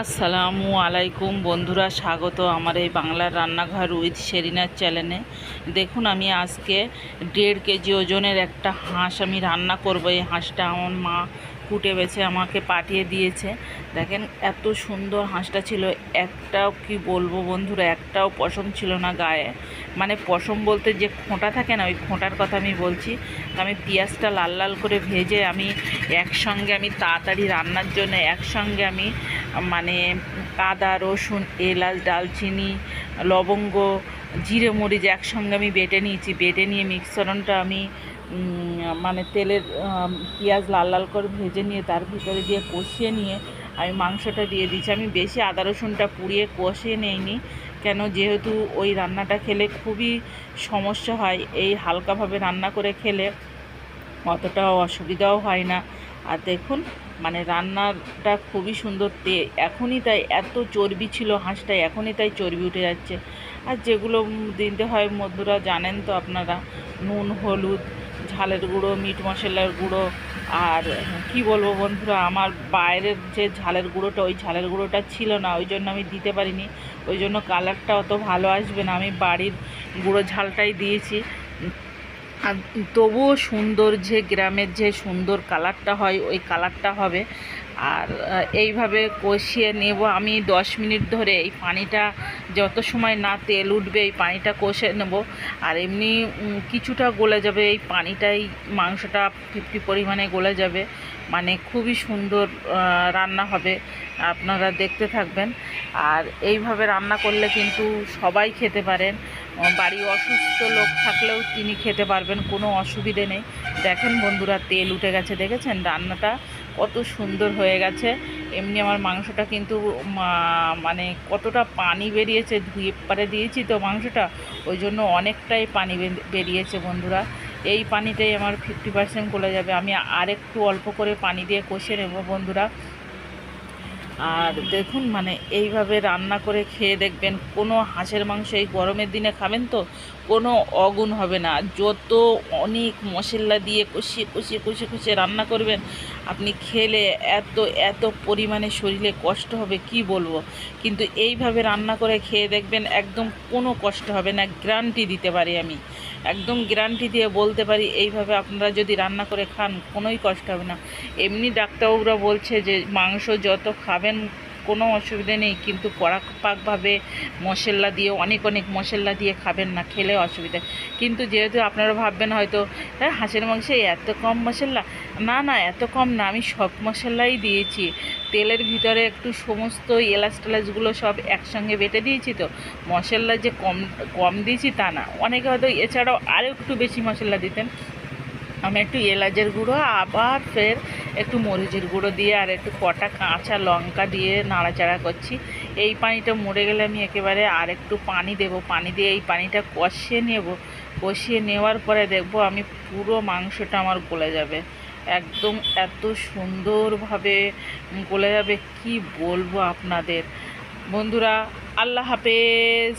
আসসালামু আলাইকুম বন্ধুরা, স্বাগত আমার এই বাংলার রান্নাঘর উইথ শেরিনার চ্যানেলে। দেখুন, আমি আজকে দেড় কেজি ওজনের একটা হাঁস আমি রান্না করব। এই হাঁসটা আমার মা কুটে বেছে আমাকে পাঠিয়ে দিয়েছে। দেখেন, এত সুন্দর হাঁসটা ছিল। একটাও কি বলব বন্ধুরা, একটাও পশম ছিল না গায়ে। মানে পশম বলতে যে খোঁটা থাকে না, ওই খোঁটার কথা আমি বলছি। আমি পেঁয়াজটা লাল লাল করে ভেজে আমি একসঙ্গে আমি তাড়াতাড়ি রান্নার জন্য একসঙ্গে আমি মানে আদা রসুন, এলাচ, ডালচিনি, লবঙ্গ, জিরে, মরিচ একসঙ্গে আমি বেটে নিয়েছি। বেটে নিয়ে মিক্সরনটা আমি মানে তেলের পেঁয়াজ লাল লাল করে ভেজে নিয়ে তার ভিতরে দিয়ে কষিয়ে নিয়ে আমি মাংসটা দিয়ে দিচ্ছি আমি বেশি আদা, রসুনটা পুড়িয়ে কষিয়ে নেইনি, কেন যেহেতু ওই রান্নাটা খেলে খুবই সমস্যা হয়। এই হালকাভাবে রান্না করে খেলে অতটা অসুবিধাও হয় না। আর দেখুন মানে রান্নাটা খুবই সুন্দর তে, এখনই তাই এত চর্বি ছিল হাঁসটা এখনই তাই চর্বি উঠে যাচ্ছে। আর যেগুলো দিতে হয় মধুরা জানেন তো আপনারা, নুন, হলুদ, ঝালের গুঁড়ো, মিট মশলার গুঁড়ো, আর কি বলব বন্ধুরা, আমার বাইরের যে ঝালের গুঁড়োটা, ওই ঝালের গুঁড়োটা ছিল না, ওই জন্য আমি দিতে পারিনি। ওই জন্য কালারটা অত ভালো আসবে না। আমি বাড়ির গুঁড়ো ঝালটাই দিয়েছি। আর তবুও সুন্দর যে গ্রামের যে সুন্দর কালারটা হয়, ওই কালারটা হবে। আর এইভাবে কষিয়ে নেব আমি দশ মিনিট ধরে। এই পানিটা যত সময় না তেল উঠবে, এই পানিটা কষে নেব। আর এমনি কিছুটা গলে যাবে। এই পানিটাই মাংসটা ফিফটি পরিমাণে গলে যাবে। মানে খুবই সুন্দর রান্না হবে, আপনারা দেখতে থাকবেন। আর এইভাবে রান্না করলে কিন্তু সবাই খেতে পারেন। বাড়ি অসুস্থ লোক থাকলেও তিনি খেতে পারবেন, কোনো অসুবিধে নেই। দেখেন বন্ধুরা, তেল উঠে গেছে, দেখেছেন? রান্নাটা কত সুন্দর হয়ে গেছে। এমনি আমার মাংসটা কিন্তু মানে কতটা পানি বেরিয়েছে, ধুয়ে পারে দিয়েছি তো মাংসটা, ওই জন্য অনেকটাই পানি বেরিয়েছে বন্ধুরা। এই পানিতেই আমার ফিফটি পার্সেন্ট গলে যাবে। আমি আরেকটু অল্প করে পানি দিয়ে কষে নেব বন্ধুরা। আর দেখুন মানে এইভাবে রান্না করে খেয়ে দেখবেন, কোনো হাঁসের মাংস এই গরমের দিনে খাবেন তো কোনো অগুণ হবে না। যত অনেক মশলা দিয়ে কষিয়ে কষিয়ে কষিয়ে কষিয়ে রান্না করবেন, আপনি খেলে এত এত পরিমাণে শরীরে কষ্ট হবে, কি বলব? কিন্তু এইভাবে রান্না করে খেয়ে দেখবেন একদম কোনো কষ্ট হবে না, গ্যারান্টি দিতে পারি আমি। একদম গ্যারান্টি দিয়ে বলতে পারি, এইভাবে আপনারা যদি রান্না করে খান, কোনোই কষ্ট হবে না। এমনি ডাক্তারবাবুরা বলছে যে মাংস যত খাবেন কোনো অসুবিধে নেই। কিন্তু পরাপাকভাবে মশলা দিয়ে, অনেক অনেক মশলা দিয়ে খাবেন না, খেলে অসুবিধা। কিন্তু যেহেতু আপনারা ভাববেন হয়তো হ্যাঁ হাঁসের মাংসে এত কম মশলা? না না, এত কম না, আমি সব মশলাই দিয়েছি। তেলের ভিতরে একটু সমস্ত এলাচ টেলাচগুলো সব একসঙ্গে বেটে দিয়েছি তো। মশলা যে কম কম দিয়েছি তা না। অনেকে হয়তো এছাড়াও আরও একটু বেশি মশলা দিতেন। আমি একটু এলাচের গুঁড়ো, আবার ফের একটু মরিচের গুঁড়ো দিয়ে আর একটু কটা কাঁচা লঙ্কা দিয়ে নাড়াচাড়া করছি। এই পানিটা মরে গেলে আমি একেবারে আর একটু পানি দেব, পানি দিয়ে এই পানিটা কষিয়ে নেব। কষিয়ে নেওয়ার পরে দেখব আমি পুরো মাংসটা আমার গলে যাবে। একদম এত সুন্দরভাবে গলে যাবে, কি বলব আপনাদের। বন্ধুরা, আল্লাহ হাফেজ।